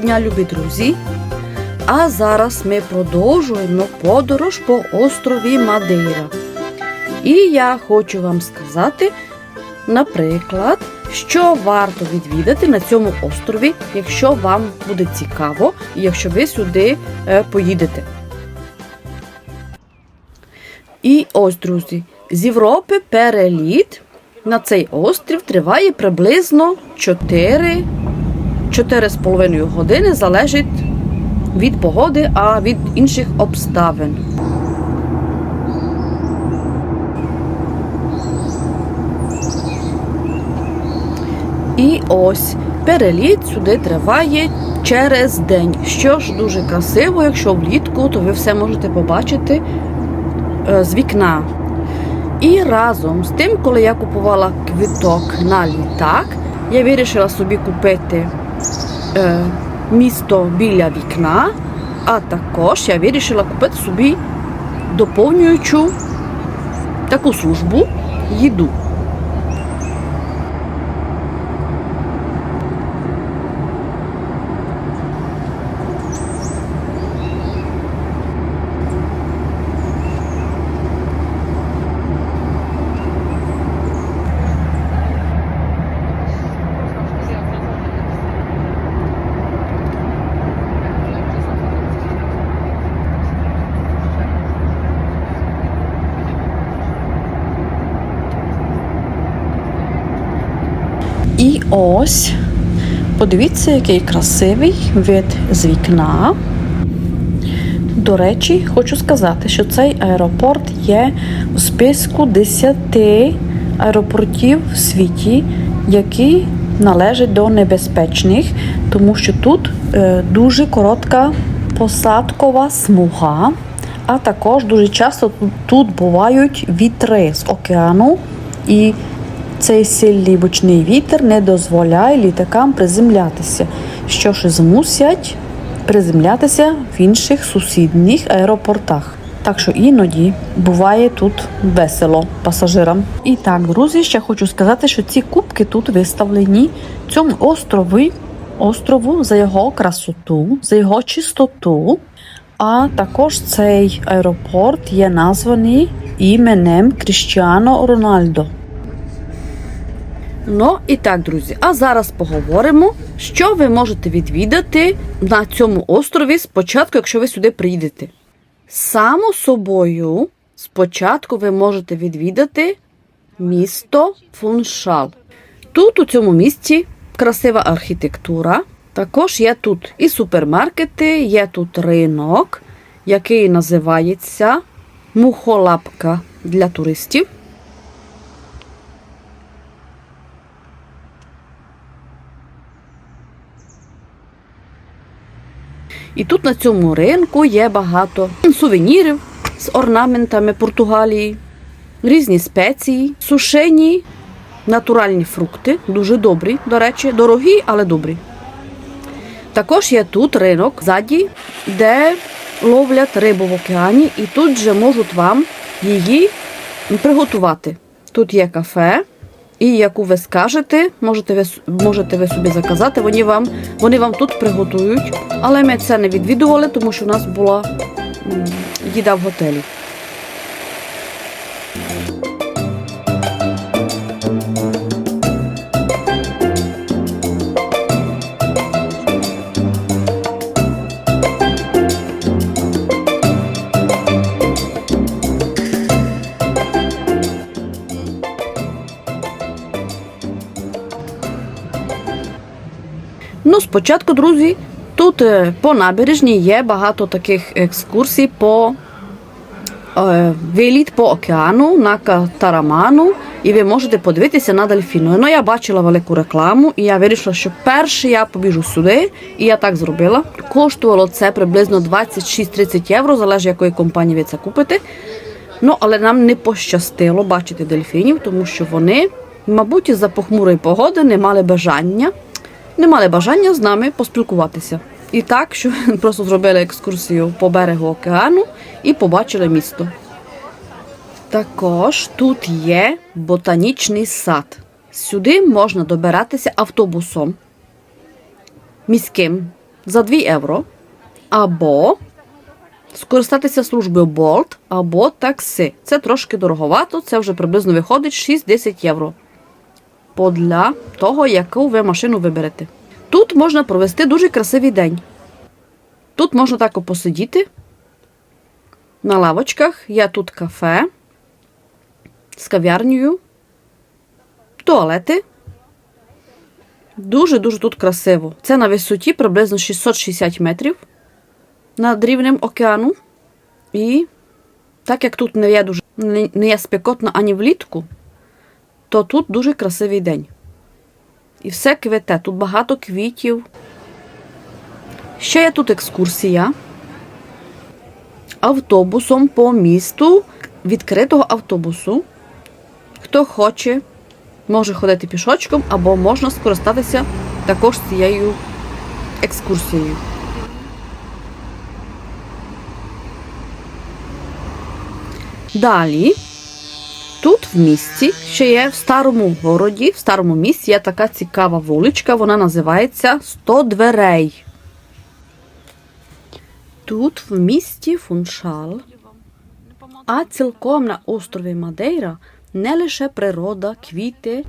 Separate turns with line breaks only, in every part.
Дня, любі друзі! А зараз ми продовжуємо подорож по острові Мадейра. І я хочу вам сказати, наприклад, що варто відвідати на цьому острові, якщо вам буде цікаво і якщо ви сюди е, поїдете. І ось, друзі, з Європи переліт на цей острів триває приблизно 4 4,5 години залежить від погоди, а від інших обставин. І ось переліт сюди триває через день. Що ж дуже красиво, якщо влітку, то ви все можете побачити е, з вікна. І разом з тим, коли я купувала квиток на літак, я вирішила собі купити місто біля вікна, а також я вирішила купити собі доповнюючу таку службу їду. І ось, подивіться, який красивий вид з вікна. До речі, хочу сказати, що цей аеропорт є у списку 10 аеропортів в світі, які належать до небезпечних, тому що тут е, дуже коротка посадкова смуга, а також дуже часто тут бувають вітри з океану. і цей сильний бочний вітер не дозволяє літакам приземлятися, що ж змусять приземлятися в інших сусідніх аеропортах. Так що іноді буває тут весело пасажирам. І так, друзі, ще хочу сказати, що ці кубки тут виставлені цьому острові, острову за його красоту, за його чистоту. А також цей аеропорт є названий іменем Кріштіано Рональдо. Ну і так, друзі, а зараз поговоримо, що ви можете відвідати на цьому острові спочатку, якщо ви сюди приїдете. Само собою, спочатку ви можете відвідати місто Фуншал. Тут, у цьому місті, красива архітектура. Також є тут і супермаркети, є тут ринок, який називається Мухолапка для туристів. І тут на цьому ринку є багато сувенірів з орнаментами Португалії, різні спеції, сушені натуральні фрукти, дуже добрі, до речі, дорогі, але добрі. Також є тут ринок ззаді, де ловлять рибу в океані, і тут же можуть вам її приготувати. Тут є кафе, і яку ви скажете, можете ви можете ви собі заказати. Вони вам вони вам тут приготують. Але ми це не відвідували, тому що у нас була їда в готелі. Спочатку, друзі, тут е, по набережні є багато таких екскурсій по е, виліт по океану на катараману, і ви можете подивитися на дельфіну. Ну, я бачила велику рекламу, і я вирішила, що перше я побіжу сюди, і я так зробила. Коштувало це приблизно 26-30 євро, залежить якої компанії ви це купите. Ну, але нам не пощастило бачити дельфінів, тому що вони, мабуть, із за похмурої погоди не мали бажання не мали бажання з нами поспілкуватися. І так, що просто зробили екскурсію по берегу океану і побачили місто. Також тут є ботанічний сад. Сюди можна добиратися автобусом. міським за 2 євро, або скористатися службою Bolt або такси. Це трошки дороговато, це вже приблизно виходить 6-10 євро. Подля того, яку ви машину виберете. Тут можна провести дуже красивий день. Тут можна так посидіти на лавочках. Є тут кафе з кав'ярнею, туалети. Дуже-дуже тут красиво. Це на висоті приблизно 660 метрів над рівнем океану. І так як тут не є дуже не є спекотно ані влітку, то тут дуже красивий день. І все квіте. Тут багато квітів. Ще є тут екскурсія автобусом по місту відкритого автобусу. Хто хоче, може ходити пішочком, або можна скористатися також цією екскурсією. Далі, тут в місті, ще є в старому городі, в старому місті є така цікава вуличка, вона називається 100 дверей. Тут в місті Фуншал, а цілком на острові Мадейра не лише природа, квіти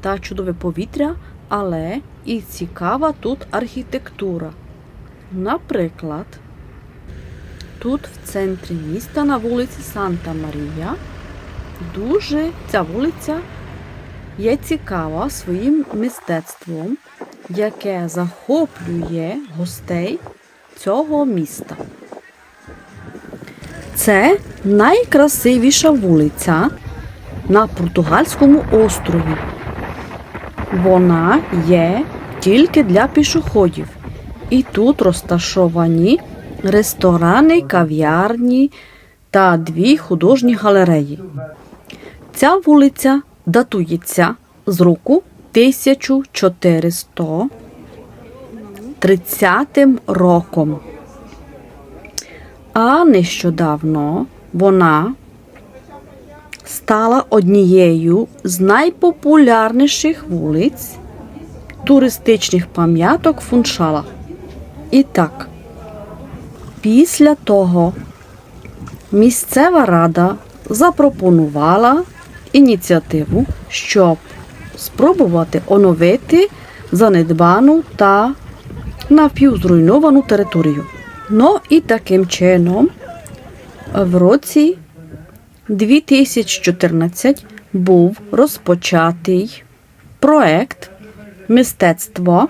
та чудове повітря, але і цікава тут архітектура. Наприклад, тут в центрі міста на вулиці Санта Марія дуже ця вулиця є цікава своїм мистецтвом, яке захоплює гостей цього міста. Це найкрасивіша вулиця на Португальському острові. Вона є тільки для пішоходів. І тут розташовані ресторани, кав'ярні та дві художні галереї. Ця вулиця датується з року 1430 роком. А нещодавно вона стала однією з найпопулярніших вулиць туристичних пам'яток Фуншала. І так, після того місцева рада запропонувала ініціативу, щоб спробувати оновити занедбану та напівзруйновану територію. Ну і таким чином в році 2014 був розпочатий проект мистецтво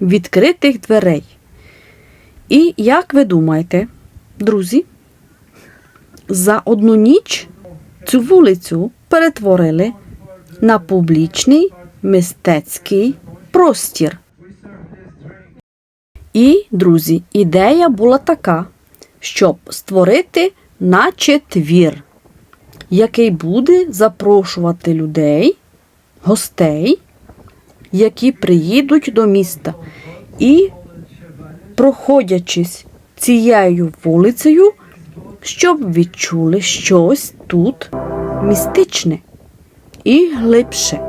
відкритих дверей. І як ви думаєте, друзі, за одну ніч цю вулицю перетворили на публічний мистецький простір. І, друзі, ідея була така, щоб створити наче твір, який буде запрошувати людей, гостей, які приїдуть до міста. І, проходячись цією вулицею, щоб відчули щось тут містичне і глибше.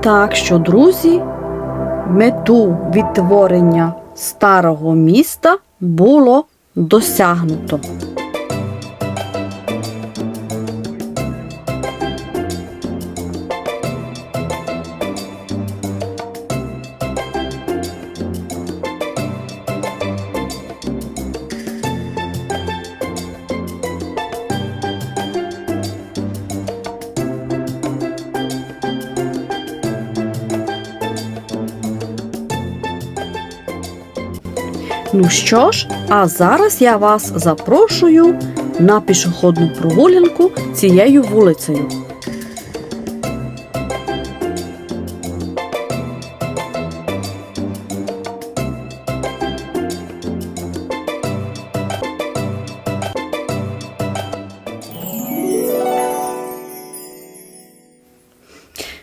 Так що, друзі, мету відтворення старого міста було досягнуто. Ну що ж, а зараз я вас запрошую на пішохідну прогулянку цією вулицею.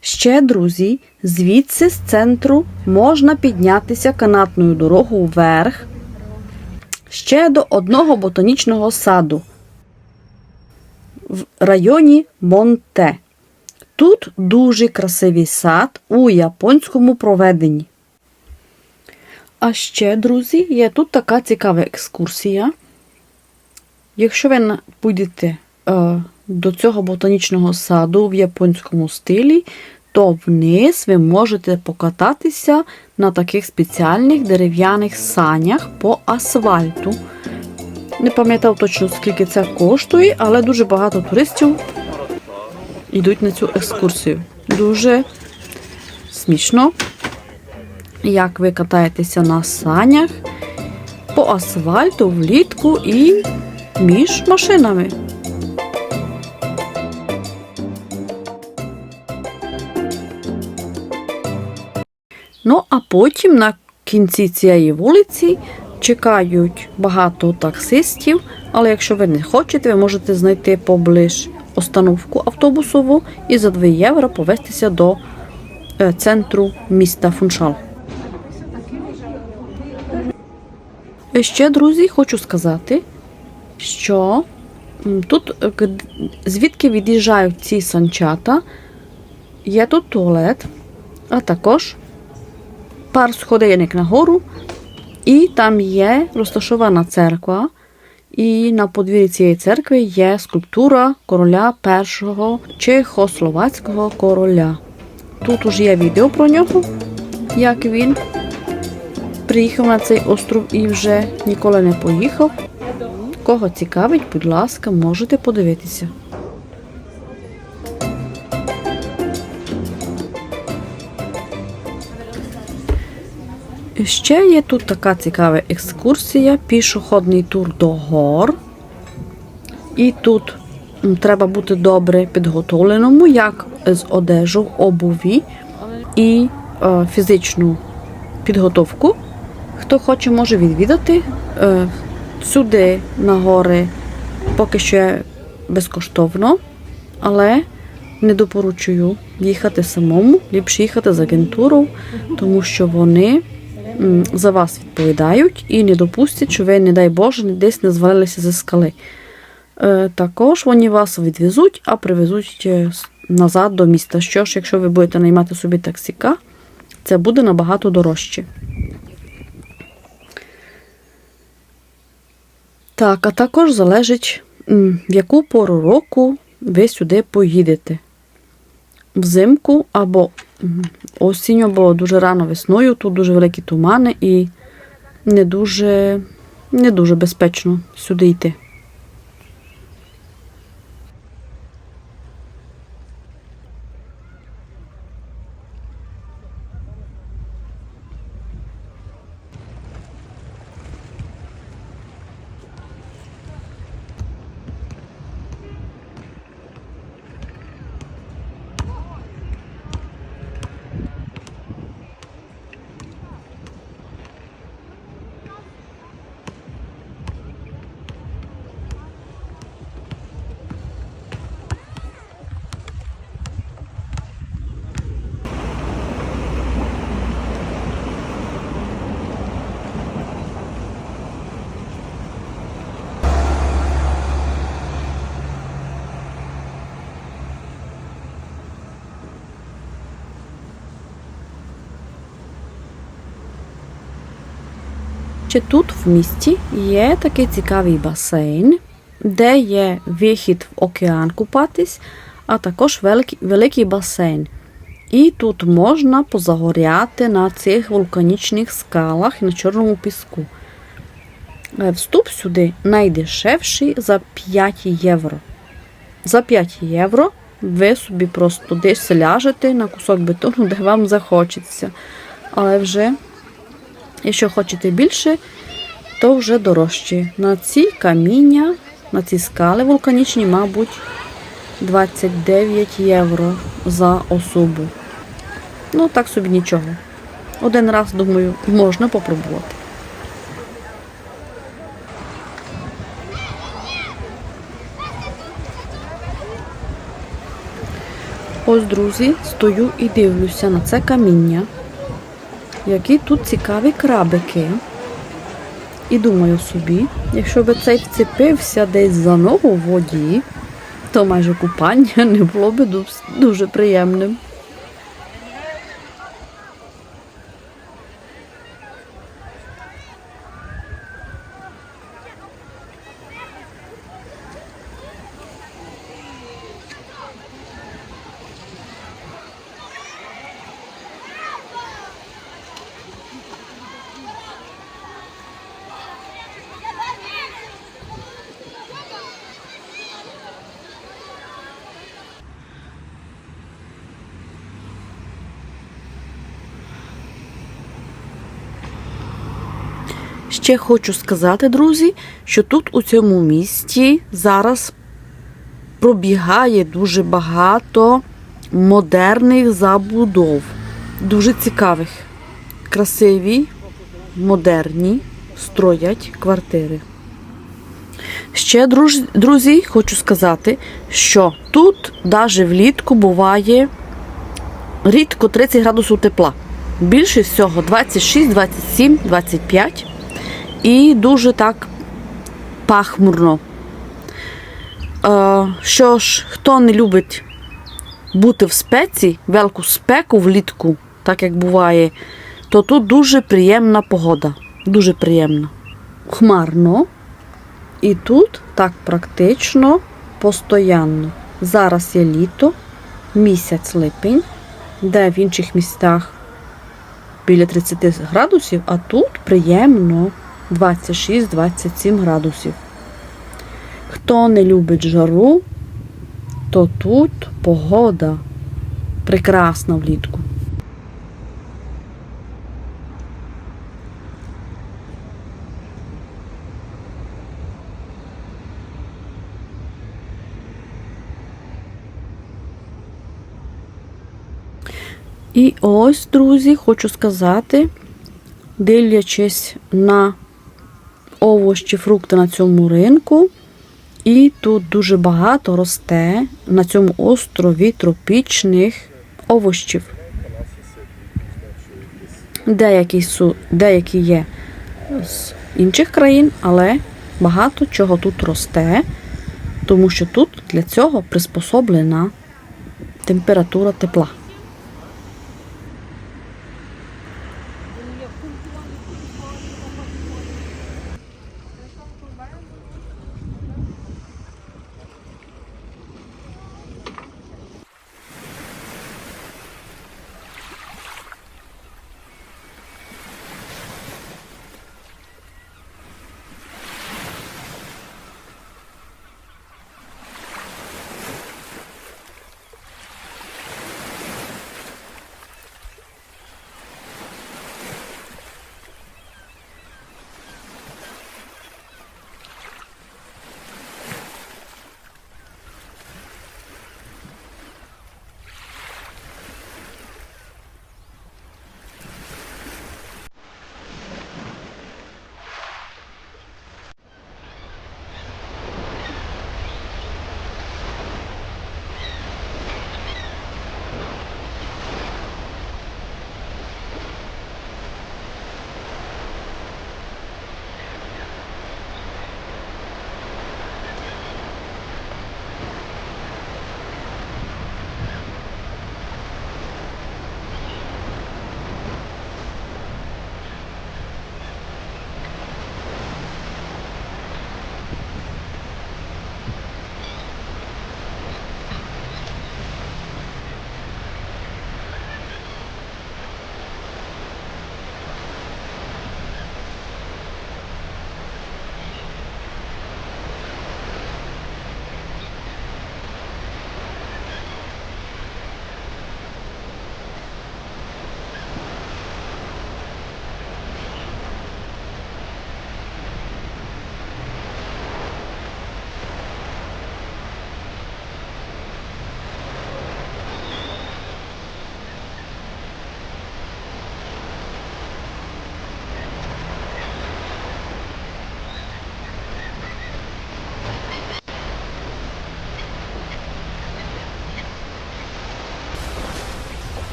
Ще, друзі, звідси з центру можна піднятися канатною дорогою вверх ще до одного ботанічного саду в районі Монте. Тут дуже красивий сад у японському проведенні. А ще, друзі, є тут така цікава екскурсія. Якщо ви будете е, до цього ботанічного саду в японському стилі, то вниз ви можете покататися на таких спеціальних дерев'яних санях по асфальту. Не пам'ятав точно, скільки це коштує, але дуже багато туристів йдуть на цю екскурсію. Дуже смішно, як ви катаєтеся на санях по асфальту влітку і між машинами. Ну, а потім на кінці цієї вулиці чекають багато таксистів, але якщо ви не хочете, ви можете знайти поближ остановку автобусову і за 2 євро повестися до е, центру міста Фуншал. І Ще, друзі, хочу сказати, що тут, е, звідки від'їжджають ці санчата, є тут туалет, а також пар сходинок нагору, і там є розташована церква. І на подвір'ї цієї церкви є скульптура короля першого чехословацького короля. Тут уже є відео про нього, як він приїхав на цей остров і вже ніколи не поїхав. Кого цікавить, будь ласка, можете подивитися. Ще є тут така цікава екскурсія, пішохідний тур до гор. І тут треба бути добре підготовленому, як з одежу, обуві і е, фізичну підготовку. Хто хоче, може відвідати. Е, сюди на гори поки що безкоштовно, але не допоручую їхати самому, ліпше їхати з агентурою, тому що вони за вас відповідають і не допустять, що ви, не дай Боже, десь не звалилися зі скали. Е, Також вони вас відвезуть, а привезуть е, назад до міста. Що ж, якщо ви будете наймати собі таксіка, це буде набагато дорожче. Так, а також залежить, в яку пору року ви сюди поїдете. Взимку або осінню, було дуже рано весною. Тут дуже великі тумани і не дуже, не дуже безпечно сюди йти. Ще тут в місті є такий цікавий басейн, де є вихід в океан купатись, а також великий, басейн. І тут можна позагоряти на цих вулканічних скалах і на чорному піску. Е, Вступ сюди найдешевший за 5 євро. За 5 євро ви собі просто десь ляжете на кусок бетону, де вам захочеться. Але вже Якщо хочете більше, то вже дорожче. На ці каміння, на ці скали вулканічні, мабуть, 29 євро за особу. Ну, так собі нічого. Один раз, думаю, можна попробувати. Ось, друзі, стою і дивлюся на це каміння. Які тут цікаві крабики. І думаю собі, якщо би цей вцепився десь за ногу в воді, то майже купання не було б дуже приємним. Ще хочу сказати, друзі, що тут у цьому місті зараз пробігає дуже багато модерних забудов, дуже цікавих, красиві, модерні строять квартири. Ще, друзі, хочу сказати, що тут навіть влітку буває рідко 30 градусів тепла. Більше всього 26, 27, 25 і дуже так пахмурно. Е, що ж, хто не любить бути в спеці, велику спеку влітку, так як буває, то тут дуже приємна погода. Дуже приємна. Хмарно. І тут так практично постоянно. Зараз є літо, місяць липень, де в інших містах біля 30 градусів, а тут приємно 26-27 градусів. Хто не любить жару, то тут погода прекрасна влітку. І ось, друзі, хочу сказати, дивлячись на овочі, фрукти на цьому ринку, і тут дуже багато росте на цьому острові тропічних овощів. Деякі, су- деякі є з інших країн, але багато чого тут росте, тому що тут для цього приспособлена температура тепла.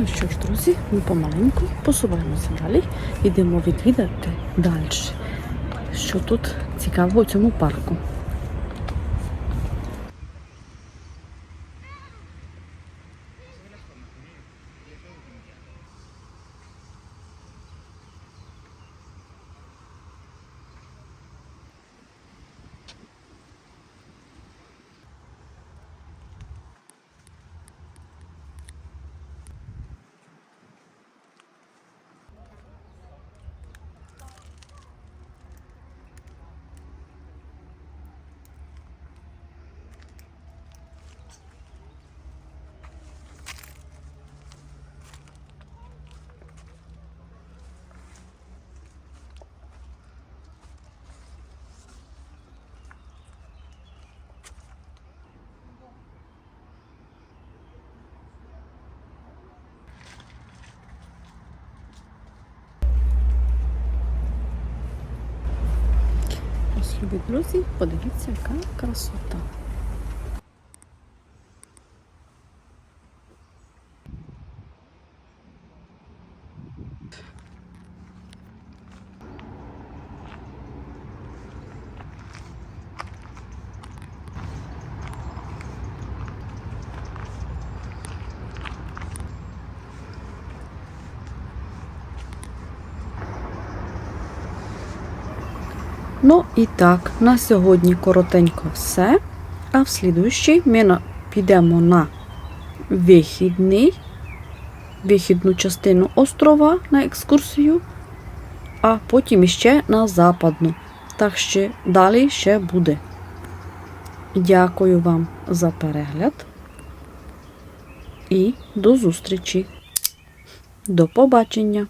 Ну що ж, друзі, ми помаленьку посуваємося далі. Йдемо відвідати далі. Що тут цікавого у цьому парку? Ось, любі друзі, подивіться, яка красота. Ну і так, на сьогодні коротенько все. А в слідуючий ми підемо на вихідний, вихідну частину острова на екскурсію, а потім іще на западну. Так що далі ще буде. Дякую вам за перегляд і до зустрічі. До побачення!